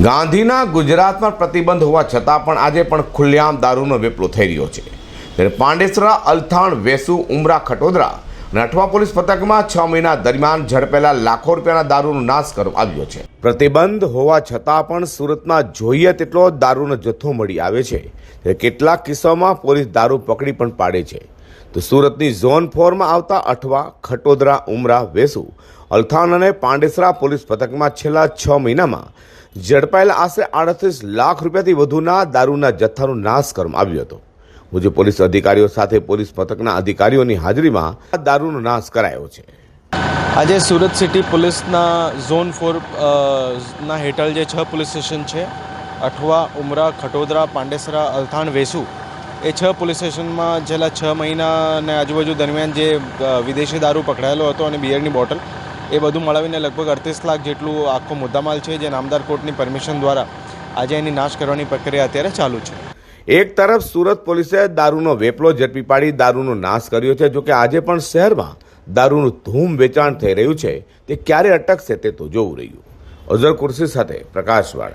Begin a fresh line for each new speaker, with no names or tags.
ગાંધીના ગુજરાતમાં પ્રતિબંધ હોવા છતાં પણ આજે પણ ખુલ્લેઆમ દારૂનો વેપલો થઈ રહ્યો છે. ત્યારે પાંડેસરા, અલથાણ, વેસુ, ઉમરા, ખટોદરા અને અઠવા પોલીસ પથકમાં છ મહિના દરમિયાન ઝડપેલા લાખો રૂપિયાના દારૂનો નાશ કરવામાં આવ્યો છે. પ્રતિબંધ હોવા છતાં પણ સુરતમાં જોઈએ તેટલો દારૂનો જથ્થો મળી આવે છે. કેટલાક કિસ્સાઓમાં પોલીસ દારૂ પકડી પણ પાડે છે. તો સુરતની ઝોન ફોરમાં આવતા અઠવા, ખટોદરા, ઉમરા, વેસુ, અલથાણ અને પાંડેસરા પોલીસ પથકમાં છેલ્લા છ મહિનામાં ઝડપાયેલા આશરે આડત્રીસ લાખ રૂપિયાથી વધુના દારૂના જથ્થાનો નાશ કરવામાં આવ્યો હતો. મુજબ પોલીસ અધિકારીઓ સાથે પોલીસ પથકના અધિકારીઓની હાજરીમાં દારૂનો નાશ કરાયો છે.
આજે સુરત સિટી પોલીસના ઝોન ફોર ના હેઠળ જે છ પોલીસ સ્ટેશન છે, અઠવા, ઉમરા, ખટોદરા, પાંડેસરા, અલથાણ, વેસુ, એ છ પોલીસ સ્ટેશનમાં છેલ્લા છ મહિનાને આજુબાજુ દરમિયાન જે વિદેશી દારૂ પકડાયેલો હતો અને બિયરની બોટલ, એ બધું મળાવીને લગભગ અડતીસ લાખ જેટલું આખો મુદ્દામાલ છે જે નામદાર કોર્ટની પરમિશન દ્વારા આજે એની નાશ કરવાની પ્રક્રિયા અત્યારે ચાલુ છે.
એક તરફ સુરત પોલીસે દારૂનો વેપલો ઝડપી પાડી દારૂનો નાશ કર્યો છે. જોકે આજે પણ શહેરમાં દારૂનું ધૂમ વેચાણ થઈ રહ્યું છે. તે ક્યારે અટકશે તે તો જોવું રહ્યું. અઝર કુર્સી સાથે પ્રકાશવાળા.